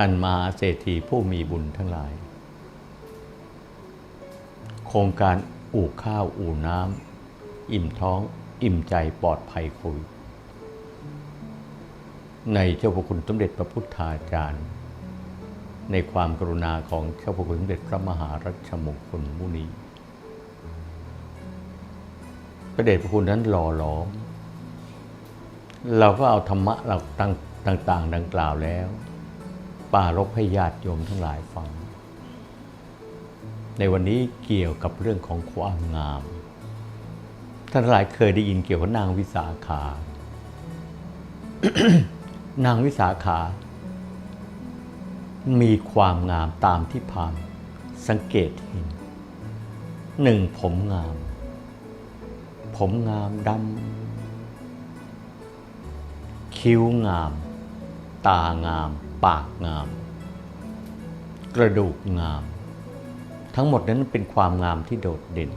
ท่านมหาเศรษฐีผู้มีบุญทั้งหลาย โครงการอู่ข้าวอู่น้ำอิ่มท้องอิ่มใจปลอดภัยโควิดในเจ้าพระคุณสมเด็จพระพุทธาจารย์ ในความกรุณาของเจ้าพระคุณสมเด็จพระมหารัชมงคลมุนีพระเดชพระคุณนั้นหล่อหลอมเราก็เอาธรรมะเราต่างๆ ดังกล่าวแล้ว ป่ารบให้ญาติโยมทั้งหลายฟัง ในวันนี้เกี่ยวกับเรื่องของความงาม ท่านหลายเคยได้ยินเกี่ยวกับนางวิสาขา นางวิสาขา มีความงามตามที่ผ่านสังเกตเห็นหนึ่งผมงาม ผมงามดำ คิ้วงาม ตางาม ปากงาม กระดูกงาม ทั้งหมดนั้นเป็นความงามที่โดดเด่น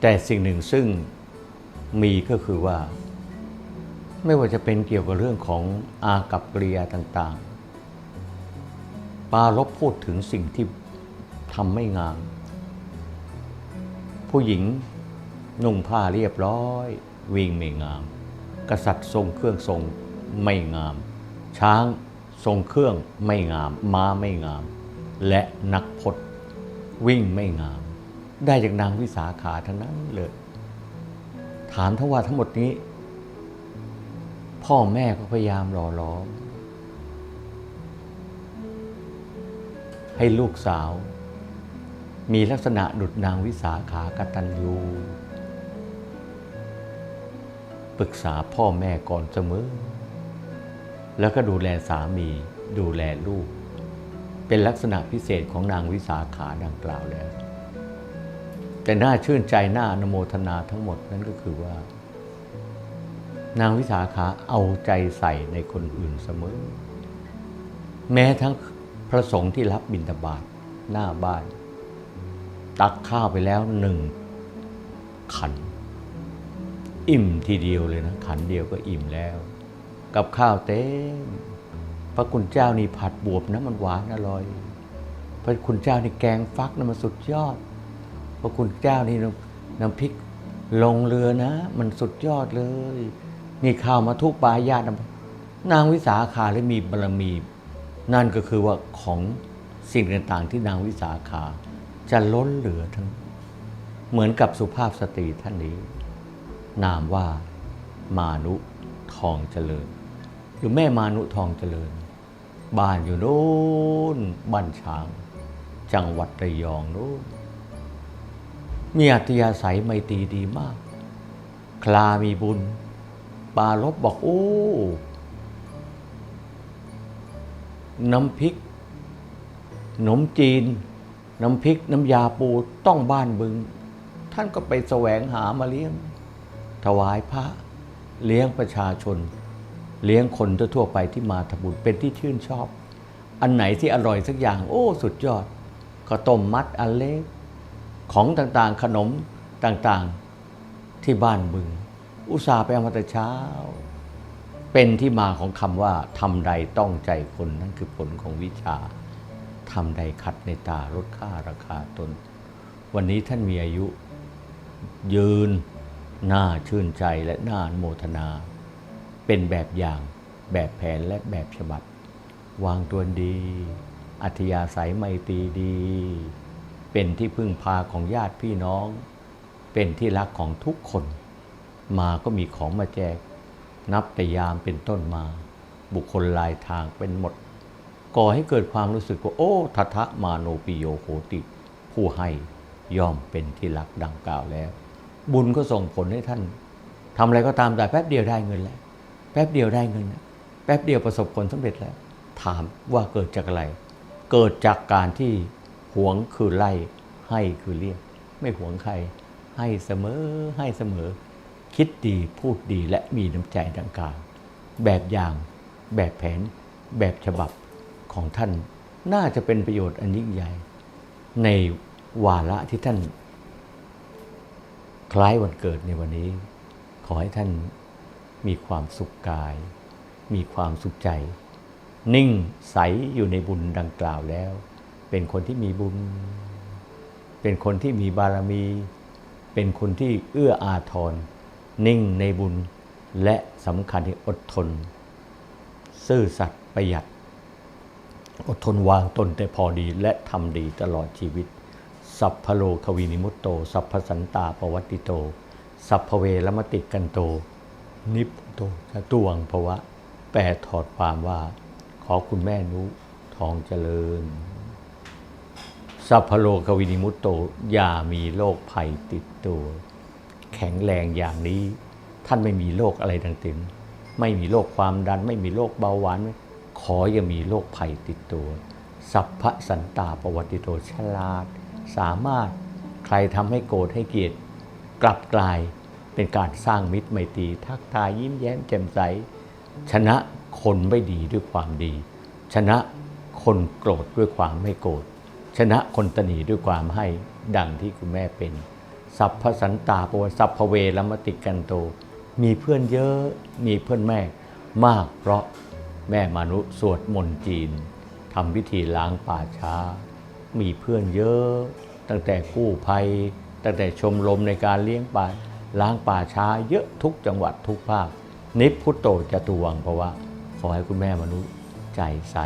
แต่สิ่งหนึ่งซึ่งมีก็คือว่า ไม่ว่าจะเป็นเกี่ยวกับเรื่องของอากับกริยาต่างๆ ปาลบพูดถึงสิ่งที่ทำไม่งาม ผู้หญิงนุ่งผ้าเรียบร้อย วิ่งไม่งาม กษัตริย์ทรงเครื่องทรงไม่งาม ช้าง ทรงเครื่องไม่งาม ม้าไม่งาม และนักพจน์วิ่งไม่งาม ได้จากนางวิสาขาทั้งนั้นเลย ถามทว่าทั้งหมดนี้ พ่อแม่ก็พยายามหล่อหล้อม ให้ลูกสาว มีลักษณะดุดนางวิสาขากตัญญูปรึกษาพ่อแม่ก่อนเสมอ แล้วก็ดูแลสามีดูแลลูก เป็นลักษณะพิเศษของนางวิสาขาดังกล่าวแล้ว แต่น่าชื่นใจน่าอนโมทนาทั้งหมดนั้นก็คือว่า นางวิสาขาเอาใจใส่ในคนอื่นเสมอ แม้ทั้งพระสงฆ์ที่รับบิณฑบาตหน้าบ้าน ตักข้าวไปแล้วหนึ่งขัน อิ่มทีเดียวเลยนะ ขันเดียวก็อิ่มแล้ว กับข้าวเต็มพระคุณเจ้านี่ผัดบวบนะมันหวานอร่อย พระคุณเจ้านี่แกงฟักนะมันสุดยอด พระคุณเจ้านี่น้ำพริกลงเรือนะ มันสุดยอดเลย นี่ข้าวมาทุกปลายญาตินางวิสาขาเลยมีบารมี นั่นก็คือว่าของสิ่งต่างๆที่นางวิสาขาจะล้นเหลือทั้ง เหมือนกับสุภาพสตรีท่านนี้ นามว่ามานุทองเจริญ หรือแม่มานุทองเจริญ บ้านอยู่โน้นบ้านช้าง จังหวัดระยองโน้นมีอัธยาศัยไมตรีดีมาก คลามีบุญ ปาลบบอกโอ้ น้ำพริกขนมจีน น้ำพริกน้ำยาปูต้องบ้านบึง ท่านก็ไปแสวงหามาเลี้ยง ถวายพระเลี้ยงประชาชน เลี้ยงคนทั่วไปที่มาทำบุญเป็นที่ชื่นชอบ อันไหนที่อร่อยสักอย่าง โอ้ สุดยอดก็ต้มมัดอันเล็กของต่างๆขนมต่างๆที่บ้านบึง อุตส่าห์ไปเอามาแต่เช้า เป็นที่มาของคำว่าทำใดต้องใจคนนั่นคือผลของวิชาทำใดขัดในตาลดค่าราคาตน วันนี้ท่านมีอายุ ยืนน่าชื่นใจและน่าโมทนา เป็นแบบอย่างแบบแผนและแบบฉบับ วางตัวดี อัธยาศัยไมตรีดี เป็นที่พึ่งพาของญาติพี่น้อง เป็นที่รักของทุกคน มาก็มีของมาแจก นับแต่ยามเป็นต้นมา บุคคลลายทางเป็นหมด ก่อให้เกิดความรู้สึกว่า โอ้ทัทะมาโนปิโยโหติ ผู้ให้ย่อมเป็นที่รักดังกล่าวแล้ว บุญก็ส่งผลให้ท่านทำอะไรก็ตามแต่แป๊บเดียวได้เงินแล้ว แป๊บเดียวได้เงินแล้วแป๊บเดียวประสบผลสำเร็จแล้ว ถามว่าเกิดจากอะไร เกิดจากการที่หวงคือไล่ให้คือเรียก ไม่หวงใคร ให้เสมอให้เสมอ คิดดีพูดดีและมีน้ำใจดังกล่าวแบบอย่างแบบแผน แบบฉบับของท่าน น่าจะเป็นประโยชน์อันยิ่งใหญ่ ในวาระที่ท่าน คล้ายวันเกิดในวันนี้ ขอให้ท่าน มีความสุขกาย มีความสุขใจ นิ่งใสอยู่ในบุญดังกล่าวแล้ว เป็นคนที่มีบุญ เป็นคนที่มีบารมี เป็นคนที่เอื้ออาทร นิ่งในบุญและสำคัญที่อดทน ซื่อสัตย์ประหยัด อดทนวางตนแต่พอดีและทำดีตลอดชีวิต สัพพโลควินิมุตโต สัพพสันตาปวัตติโต สัพพเวรมติกันโต นิพพุโตจะตวงภวะ แปลถอดความว่า ขอคุณแม่นุทองเจริญ สัพพโลกวินิมุตโต อย่ามีโรคภัยติดตัว แข็งแรงอย่างนี้ ท่านไม่มีโรคอะไรต่างๆไม่มีโรคความดัน ไม่มีโรคเบาหวาน ขออย่ามีโรคภัยติดตัว สัพพสันตาปวัติโตฉลาด สามารถใครทำให้โกรธให้เกลียดกลับกลาย เป็นการสร้างมิตรไมตรีทักทายยิ้มแย้มแจ่มใส ชนะคนไม่ดีด้วยความดี ชนะคนโกรธด้วยความไม่โกรธชนะคนตนีด้วยความให้ดังที่คุณแม่เป็น สัพพสันตาปวสัพพเวรมติกันโต มีเพื่อนเยอะมีเพื่อนแม่มากเพราะแม่มนุษย์สวดมนต์จีนทำพิธีล้างป่าช้า มีเพื่อนเยอะ ตั้งแต่กู้ภัย ตั้งแต่ชมรมในการเลี้ยงป่า ล้างป่าช้าเยอะทุกจังหวัดทุกภาค นิพพุตโตจะตวงเพราะว่า ขอให้คุณแม่มนุษย์ใจใส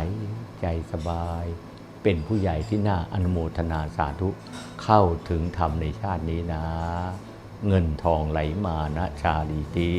ใจสบาย เป็นผู้ใหญ่ที่น่าอนุโมทนาสาธุเข้าถึงธรรมในชาตินี้นะ เงินทองไหลมานะชาลีตี